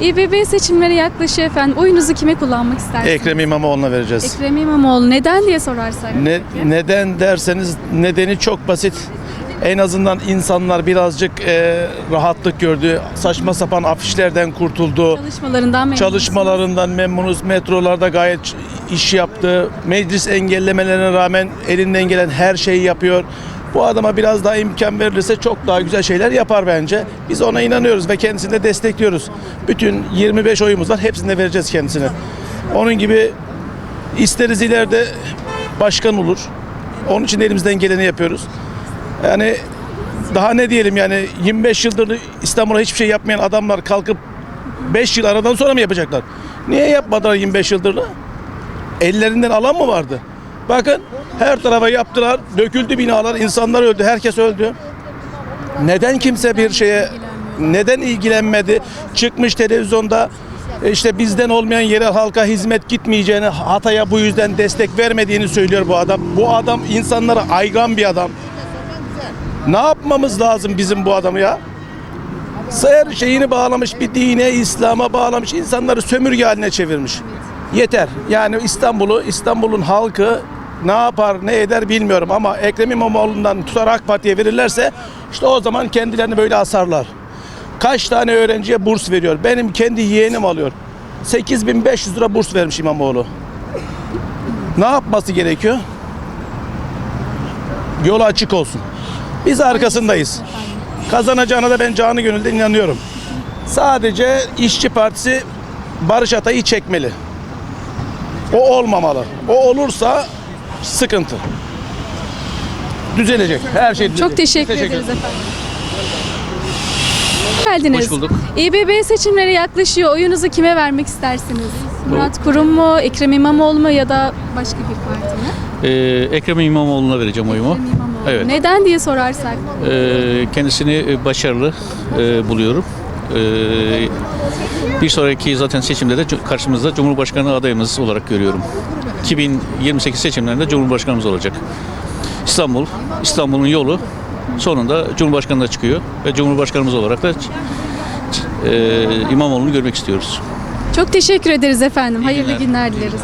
İBB seçimleri yaklaşıyor efendim. Oyunuzu kime kullanmak istersiniz? Ekrem İmamoğlu'na vereceğiz. Ekrem İmamoğlu. Neden diye sorarsak. Ne, neden derseniz nedeni çok basit. En azından insanlar birazcık e, rahatlık gördü. Saçma sapan afişlerden kurtuldu. Çalışmalarından memnun Çalışmalarından memnunuz. Metrolarda gayet iş yaptı. Meclis engellemelerine rağmen elinden gelen her şeyi yapıyor. Bu adama biraz daha imkan verilirse çok daha güzel şeyler yapar bence. Biz ona inanıyoruz ve kendisini de destekliyoruz. Bütün 25 oyumuz var. Hepsini de vereceğiz kendisine. Onun gibi isteriz ileride başkan olur. Onun için de elimizden geleni yapıyoruz. Yani daha ne diyelim yani 25 yıldır İstanbul'a hiçbir şey yapmayan adamlar kalkıp 5 yıl aradan sonra mı yapacaklar? Niye yapmadılar 25 yıldır? Ellerinden alan mı vardı? Bakın her tarafa yaptılar, döküldü binalar, insanlar öldü, herkes öldü. Neden kimse bir şeye neden ilgilenmedi? Çıkmış televizyonda e, işte bizden olmayan yerel halka hizmet gitmeyeceğini, Hatay'a bu yüzden destek vermediğini söylüyor bu adam. Bu adam insanlara aygan bir adam. Ne yapmamız lazım bizim bu adamı ya? Her şeyini bağlamış bir dine, İslam'a bağlamış, insanları sömürge haline çevirmiş. Yeter. Yani İstanbul'u, İstanbul'un halkı ne yapar, ne eder bilmiyorum ama Ekrem İmamoğlu'ndan tutar AK Parti'ye verirlerse işte o zaman kendilerini böyle asarlar. Kaç tane öğrenciye burs veriyor? Benim kendi yeğenim alıyor. 8500 lira burs vermiş İmamoğlu. Ne yapması gerekiyor? Yolu açık olsun. Biz arkasındayız. Kazanacağına da ben canı gönülden inanıyorum. Sadece İşçi Partisi Barış Atay'ı çekmeli. O olmamalı. O olursa sıkıntı. Düzelecek. Her şey düzelecek. Çok teşekkür, ederiz efendim. Hoş geldiniz. Hoş bulduk. İBB seçimleri yaklaşıyor. Oyunuzu kime vermek istersiniz? Murat Kurum mu, Ekrem İmamoğlu mu ya da başka bir parti mi? Ee, Ekrem İmamoğlu'na vereceğim oyumu. Ekrem İmamoğlu. Evet. Neden diye sorarsak. Ee, kendisini başarılı e, buluyorum. Ee, bir sonraki zaten seçimde de karşımızda Cumhurbaşkanı adayımız olarak görüyorum. 2028 seçimlerinde Cumhurbaşkanımız olacak. İstanbul, İstanbul'un yolu sonunda Cumhurbaşkanı'na çıkıyor ve Cumhurbaşkanımız olarak da e, İmamoğlu'nu görmek istiyoruz. Çok teşekkür ederiz efendim. Hayırlı günler. günler dileriz.